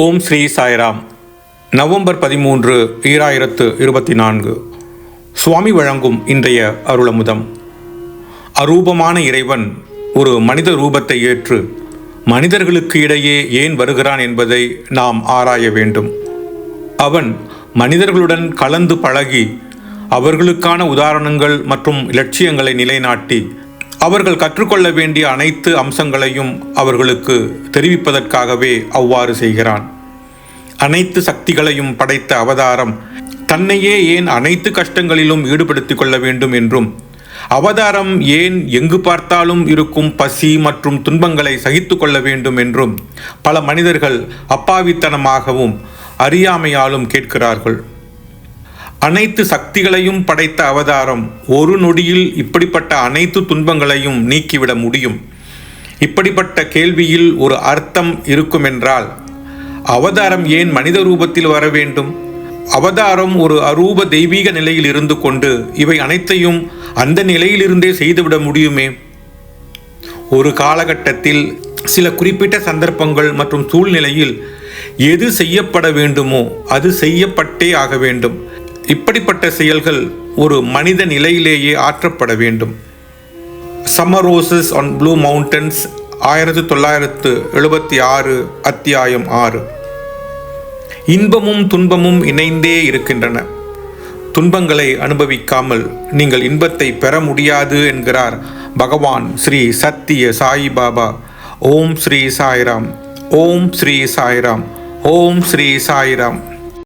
ஓம் Sri Sairam. November பதிமூன்று ஈராயிரத்து இருபத்தி நான்கு சுவாமி வழங்கும் இன்றைய அருளமுதம். அரூபமான இறைவன் ஒரு மனித ரூபத்தை ஏற்று மனிதர்களுக்கு இடையே ஏன் வருகிறான் என்பதை நாம் ஆராய வேண்டும். அவன் மனிதர்களுடன் கலந்து பழகி அவர்களுக்கான உதாரணங்கள் மற்றும் இலட்சியங்களை நிலைநாட்டி அவர்கள் கற்றுக்கொள்ள வேண்டிய அனைத்து அம்சங்களையும் அவர்களுக்கு தெரிவிப்பதற்காகவே அவ்வாறு செய்கிறான். அனைத்து சக்திகளையும் படைத்த அவதாரம் தன்னையே ஏன் அனைத்து கஷ்டங்களிலும் ஈடுபடுத்திக் கொள்ள வேண்டும் என்றும் அவதாரம் ஏன் எங்கு பார்த்தாலும் இருக்கும் பசி மற்றும் துன்பங்களை சகித்து கொள்ள வேண்டும் என்றும் பல மனிதர்கள் அப்பாவித்தனமாகவும் அறியாமையாலும் கேட்கிறார்கள். அனைத்து சக்திகளையும் படைத்த அவதாரம் ஒரு நொடியில் இப்படிப்பட்ட அனைத்து துன்பங்களையும் நீக்கிவிட முடியும். இப்படிப்பட்ட கேள்வியில் ஒரு அர்த்தம் இருக்குமென்றால் அவதாரம் ஏன் மனித ரூபத்தில் வர வேண்டும்? அவதாரம் ஒரு அரூப தெய்வீக நிலையில் இருந்து கொண்டு இவை அனைத்தையும் அந்த நிலையிலிருந்தே செய்துவிட முடியுமே? ஒரு காலகட்டத்தில் சில குறிப்பிட்ட சந்தர்ப்பங்கள் மற்றும் சூழ்நிலையில் எது செய்யப்பட வேண்டுமோ அது செய்யப்பட்டே ஆக வேண்டும். இப்படிப்பட்ட செயல்கள் ஒரு மனித நிலையிலேயே ஆற்றப்பட வேண்டும். Summer roses on blue mountains ஆயிரத்தி தொள்ளாயிரத்து எழுபத்தி ஆறு அத்தியாயம் ஆறு. இன்பமும் துன்பமும் இணைந்தே இருக்கின்றன. துன்பங்களை அனுபவிக்காமல் நீங்கள் இன்பத்தை பெற முடியாது என்கிறார் பகவான் ஸ்ரீ சத்திய சாயிபாபா ஓம் ஸ்ரீ சாய்ராம் ஓம் ஸ்ரீ சாய்ராம் ஓம் ஸ்ரீ சாய்ராம்.